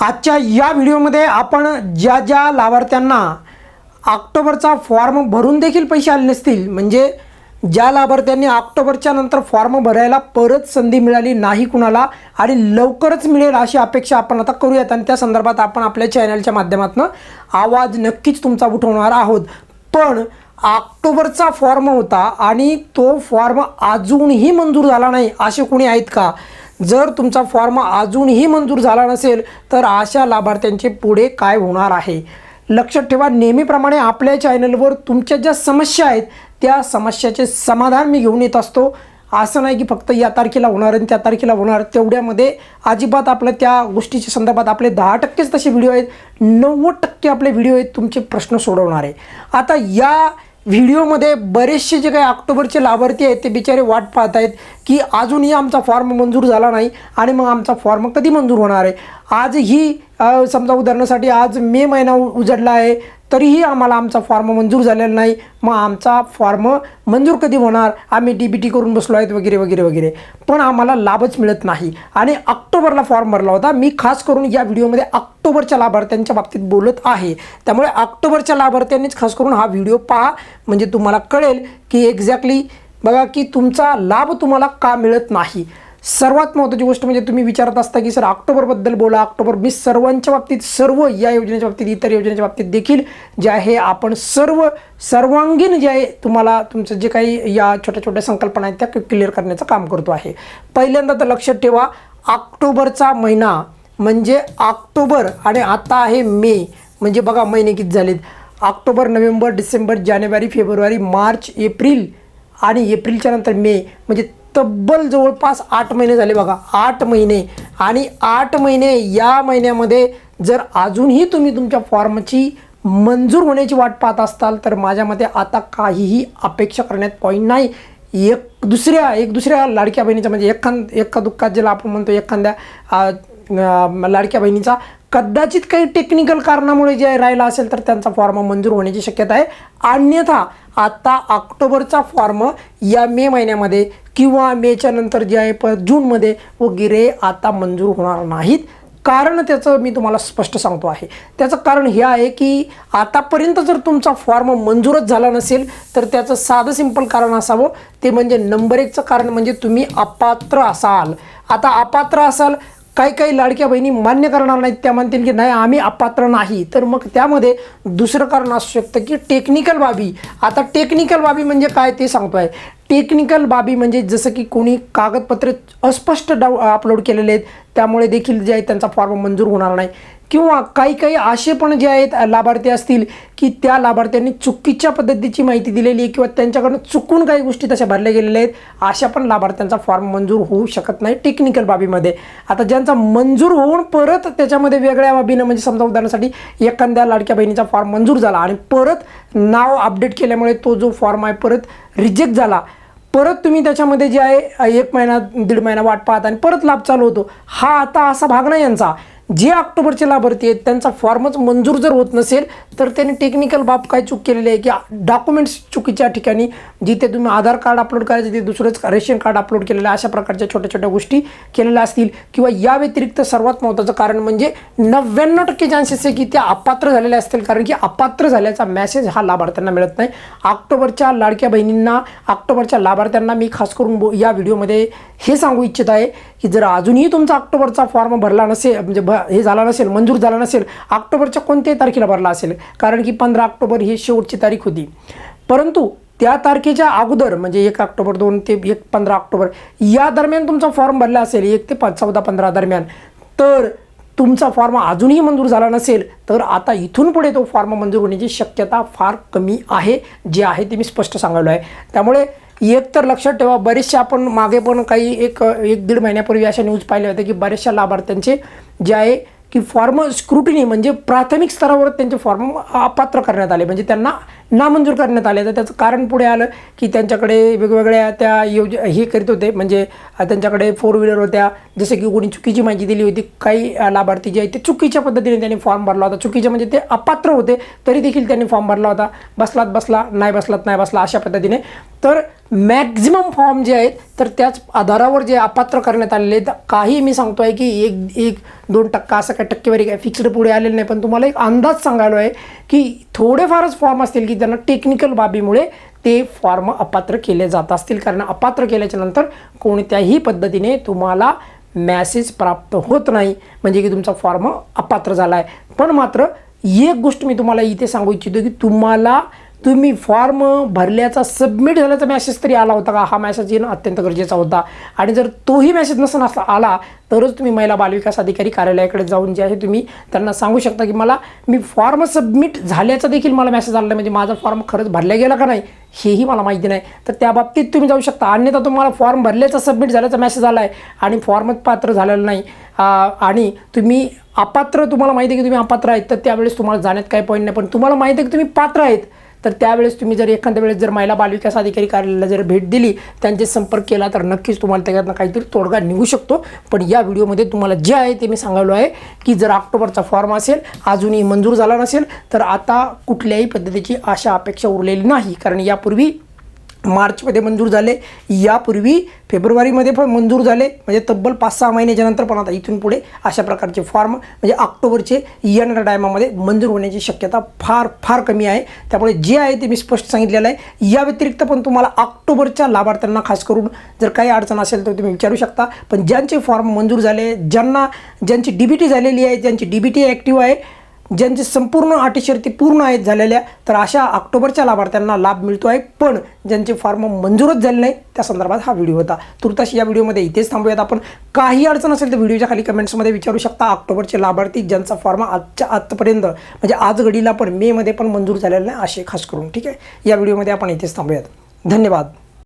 आजच्या या व्हिडिओमध्ये आपण ज्या ज्या लाभार्थ्यांना ऑक्टोबरचा फॉर्म भरून देखील पैसे आले नसतील म्हणजे ज्या लाभार्थ्यांनी ऑक्टोबरच्या नंतर फॉर्म भरायला परत संधी मिळाली नाही कुणाला आणि लवकरच मिळेल अशी अपेक्षा आपण आता करूयात आणि त्या संदर्भात आपण आपल्या चॅनलच्या माध्यमातून आवाज नक्कीच तुमचा उठवणार आहोत. पण ऑक्टोबरचा फॉर्म होता आणि तो फॉर्म अजूनही मंजूर झाला नाही असे कोणी आहेत का? जर तुमचा फॉर्म अजूनही मंजूर झाला नसेल तर अशा लाभार्थ्यांचे पुढे काय होणार आहे? लक्षात ठेवा नेहमीप्रमाणे आपल्या चॅनलवर तुमच्या ज्या समस्या आहेत त्या समस्याचे समाधान मी घेऊन येत असतो. असं नाही की फक्त या तारखेला होणार आणि त्या तारखेला होणार तेवढ्यामध्ये अजिबात आपल्या त्या गोष्टीच्या संदर्भात आपले दहा टक्केच तसे व्हिडिओ आहेत नव्वद टक्के आपले व्हिडिओ आहेत तुमचे प्रश्न सोडवणारे. आता या व्हिडिओमध्ये बरेचसे जे काही ऑक्टोबरचे लाभार्थी आहेत ते बिचारे वाट पाहत आहेत की अजूनही आमचा फॉर्म मंजूर झाला नाही आणि मग आमचा फॉर्म कधी मंजूर होणार आहे? आजही ही समजा उदाहरणासाठी आज मे महिना उजडला आहे तरीही आम्हाला आमचा फॉर्म मंजूर झालेला नाही. मग आमचा फॉर्म मंजूर कधी होणार? आम्ही डी बी टी करून बसलो आहेत वगैरे वगैरे वगैरे. पण आम्हाला लाभच मिळत नाही. आणि ऑक्टोबरला फॉर्म भरला होता. मी खास करून या व्हिडिओमध्ये ऑक्टोबरच्या लाभार्थ्यांच्या बाबतीत बोलत आहे. त्यामुळे ऑक्टोबरच्या लाभार्थ्यांनीच खास करून हा व्हिडिओ पहा. म्हणजे तुम्हाला कळेल की एक्झॅक्टली बघा की तुमचा लाभ तुम्हाला का मिळत नाही. सर्वात महत्त्वाची गोष्ट म्हणजे तुम्ही विचारत असता की सर ऑक्टोबरबद्दल बोला. ऑक्टोबर मी सर्वांच्या बाबतीत सर्व या योजनेच्या बाबतीत इतर योजनेच्या बाबतीत देखील जे आहे आपण सर्व सर्वांगीण जे आहे तुम्हाला तुमचं जे काही या छोट्या छोट्या संकल्पना आहेत त्या क्लिअर करण्याचं काम करतो आहे. पहिल्यांदा तर लक्षात ठेवा ऑक्टोबरचा महिना म्हणजे ऑक्टोबर आणि आता आहे मे. म्हणजे बघा महिने किती झालेत? ऑक्टोबर नोव्हेंबर डिसेंबर जानेवारी फेब्रुवारी मार्च एप्रिल आणि एप्रिलच्या नंतर मे. म्हणजे तब्बल जवळपास आठ महिने झाले बघा आठ महिने. आणि आठ महिने या महिन्यामध्ये जर अजूनही तुम्ही तुमच्या फॉर्मची मंजूर होण्याची वाट पाहत असाल तर माझ्या मते आता काहीही अपेक्षा करण्यात पॉईंट नाही. एक दुसऱ्या एक दुसऱ्या लाडक्या बहिणीचा म्हणजे एखाद एका दुःखात ज्याला आपण म्हणतो एखाद्या लाडक्या बहिणीचा कदाचित काही टेक्निकल कारणामुळे जे राहिला असेल तर त्यांचा फॉर्म मंजूर होण्याची शक्यता आहे. अन्यथा आत्ता ऑक्टोबरचा फॉर्म या मे महिन्यामध्ये किंवा मेच्या नंतर जे आहे प जूनमध्ये वगैरे आता मंजूर होणार नाहीत. कारण त्याचं मी तुम्हाला स्पष्ट सांगतो आहे. त्याचं कारण हे आहे की आतापर्यंत जर तुमचा फॉर्म मंजूरच झाला नसेल तर त्याचं साधं सिंपल कारण असावं. ते म्हणजे नंबर एकचं कारण म्हणजे तुम्ही अपात्र असाल. आता अपात्र असाल काही काही लाडक्या बहिणी मान्य करणार नाहीत. त्या म्हणतील की नाही आम्ही अपात्र नाही. तर मग त्यामध्ये दुसरं कारण असू शकतं की टेक्निकल बाबी. आता टेक्निकल बाबी म्हणजे काय ते सांगतो आहे टेक्निकल बाबी म्हणजे जसं की कोणी कागदपत्रे अस्पष्ट डाउ अपलोड केलेले आहेत त्यामुळे देखील जे आहे त्यांचा फॉर्म मंजूर होणार नाही. किंवा काही काही असे पण जे आहेत लाभार्थी असतील की त्या लाभार्थ्यांनी चुकीच्या पद्धतीची माहिती दिलेली आहे किंवा त्यांच्याकडनं चुकून काही गोष्टी तशा भरल्या गेलेल्या आहेत अशा पण लाभार्थ्यांचा फॉर्म मंजूर होऊ शकत नाही टेक्निकल बाबीमध्ये. आता ज्यांचा मंजूर होऊन परत त्याच्यामध्ये वेगळ्या बाबीनं म्हणजे समजा उदाहरणासाठी एखाद्या लाडक्या बहिणीचा फॉर्म मंजूर झाला आणि परत नाव अपडेट केल्यामुळे तो जो फॉर्म आहे परत रिजेक्ट झाला परत तुम्ही त्याच्यामध्ये जे आहे एक महिना दीड महिना वाट पाहता आणि परत लाभ चालू होतो. हा आता असा भाग नाही यांचा. जे ऑक्टोबरचे लाभार्थी आहेत त्यांचा फॉर्मच मंजूर जर होत नसेल तर त्यांनी टेक्निकल बाब काय चूक केलेली आहे की डॉक्युमेंट्स चुकीच्या ठिकाणी जिथे तुम्ही आधार कार्ड अपलोड करायचं तिथे दुसरंच रेशन कार्ड अपलोड केलेलं आहे अशा प्रकारच्या छोट्या छोट्या गोष्टी केलेल्या असतील. किंवा या व्यतिरिक्त सर्वात महत्त्वाचं कारण म्हणजे नव्याण्णव टक्के चान्सेस आहे की त्या अपात्र झालेल्या असतील कारण की अपात्र झाल्याचा मेसेज हा लाभार्थ्यांना मिळत नाही. ऑक्टोबरच्या लाडक्या बहिणींना ऑक्टोबरच्या लाभार्थ्यांना मी खास करून या व्हिडिओमध्ये हे सांगू इच्छित आहे की जर अजूनही तुमचा ऑक्टोबरचा फॉर्म भरला नसेल म्हणजे भ हे झाला नसेल मंजूर झाला नसेल ऑक्टोबरच्या कोणत्याही तारखेला भरला असेल कारण की पंधरा ऑक्टोबर ही शेवटची तारीख होती. परंतु त्या तारखेच्या अगोदर म्हणजे एक ऑक्टोबर दोन ते एक पंधरा ऑक्टोबर या दरम्यान तुमचा फॉर्म भरला असेल एक ते पाच चौदा पंधरा दरम्यान तर तुमचा फॉर्म अजूनही मंजूर झाला नसेल तर आता इथून पुढे तो फॉर्म मंजूर होण्याची शक्यता फार कमी आहे जे आहे ते मी स्पष्ट सांगायलो आहे. त्यामुळे एक तर लक्षात ठेवा बरेचसे आपण मागे पण काही एक एक दीड महिन्यापूर्वी अशा न्यूज पाहिल्या होत्या की बऱ्याचशा लाभार्थ्यांचे जे आहे की फॉर्म स्क्रुटिनी म्हणजे प्राथमिक स्तरावर त्यांचे फॉर्म अपात्र करण्यात आले. म्हणजे त्यांना नामंजूर करण्यात आले. तर त्याचं कारण पुढे आलं की त्यांच्याकडे वेगवेगळ्या त्या योज हे करीत होते. म्हणजे त्यांच्याकडे फोर व्हीलर होत्या. जसे की कोणी चुकीची माहिती दिली होती काही लाभार्थी जे आहेत ते चुकीच्या पद्धतीने त्यांनी फॉर्म भरला होता. चुकीचे म्हणजे ते अपात्र होते तरी देखील त्यांनी फॉर्म भरला होता. बसलात बसला नाही बसलात नाही बसला अशा पद्धतीने. तर मॅक्झिमम फॉर्म जे आहेत तर त्याच आधारावर जे अपात्र करण्यात आलेले आहेत काही मी सांगतो आहे की एक एक दोन टक्का असं काय टक्केवारी काय फिक्स्ड पुढे आलेलं नाही. पण तुम्हाला एक अंदाज सांगायला आहे की थोडेफारच फॉर्म असतील की त्यांना टेक्निकल बाबीमुळे ते फॉर्म अपात्र केले जात असतील. कारण अपात्र केल्याच्यानंतर कोणत्याही पद्धतीने तुम्हाला मॅसेज प्राप्त होत नाही. म्हणजे की तुमचा फॉर्म अपात्र झाला आहे पण मात्र एक गोष्ट मी तुम्हाला इथे सांगू इच्छितो की तुम्हाला तुम्ही फॉर्म भरल्याचा सबमिट झाल्याचा मॅसेज तरी आला होता का? हा मॅसेज येणं अत्यंत गरजेचा होता. आणि जर तोही मॅसेज नसून असला आला तरच तुम्ही महिला बालविकास अधिकारी कार्यालयाकडे जाऊन जे आहे तुम्ही त्यांना सांगू शकता की मला मी फॉर्म सबमिट झाल्याचा देखील मला मॅसेज आला नाही. म्हणजे माझा फॉर्म खरंच भरला गेला का नाही हेही मला माहिती नाही. तर त्या बाबतीत तुम्ही जाऊ शकता. अन्यथा तुम्हाला फॉर्म भरल्याचा सबमिट झाल्याचा मॅसेज आला आहे आणि फॉर्मच पात्र झालेलं नाही. आणि तुम्ही अपात्र तुम्हाला माहिती आहे की तुम्ही अपात्र आहेत तर त्यावेळेस तुम्हाला जाण्यात काही पॉईंट नाही. पण तुम्हाला माहिती आहे की तुम्ही पात्र आहेत. तर त्यावेळेस तुम्ही जर एखाद्या वेळेस जर महिला बालविकास अधिकारी कार्यालयाला जर भेट दिली त्यांचे संपर्क केला तर नक्कीच तुम्हाला त्याच्यातनं काहीतरी तोडगा निघू शकतो. पण या व्हिडिओमध्ये तुम्हाला जे आहे ते मी सांगायलो आहे की जर ऑक्टोबरचा फॉर्म असेल अजूनही मंजूर झाला नसेल तर आता कुठल्याही पद्धतीची आशा अपेक्षा उरलेली नाही. कारण यापूर्वी मार्चमध्ये मंजूर झाले. यापूर्वी फेब्रुवारीमध्ये पण मंजूर झाले. म्हणजे तब्बल पाच सहा महिन्याच्या नंतर पण आता इथून पुढे अशा प्रकारचे फॉर्म म्हणजे ऑक्टोबरचे येणाऱ्या टायमामध्ये मंजूर होण्याची शक्यता फार फार कमी आहे. त्यामुळे जे आहे ते मी स्पष्ट सांगितलेलं आहे. या व्यतिरिक्त पण तुम्हाला ऑक्टोबरच्या लाभार्थ्यांना खास करून जर काही अडचण असेल तर तुम्ही विचारू शकता. पण ज्यांचे फॉर्म मंजूर झाले ज्यांना ज्यांची डी बी टी झालेली आहे ज्यांची डी बी टी ॲक्टिव्ह आहे ज्यांचे संपूर्ण अटी शर्ती पूर्ण आहेत झालेल्या तर अशा ऑक्टोबरच्या लाभार्थ्यांना लाभ मिळतो आहे. पण ज्यांचे फॉर्म मंजूरच झाले नाही त्या संदर्भात हा व्हिडिओ होता. तुर्ताशी या व्हिडिओमध्ये इथेच थांबूयात आपण. काही अडचण असेल तर व्हिडिओच्या खाली कमेंट्समध्ये विचारू शकता. ऑक्टोबरचे लाभार्थी ज्यांचा फॉर्म आजच्या आजपर्यंत म्हणजे आज घडीला पण मेमध्ये पण मंजूर झालेला नाही असे खास करून ठीक आहे? या व्हिडिओमध्ये आपण इथेच थांबूयात. धन्यवाद.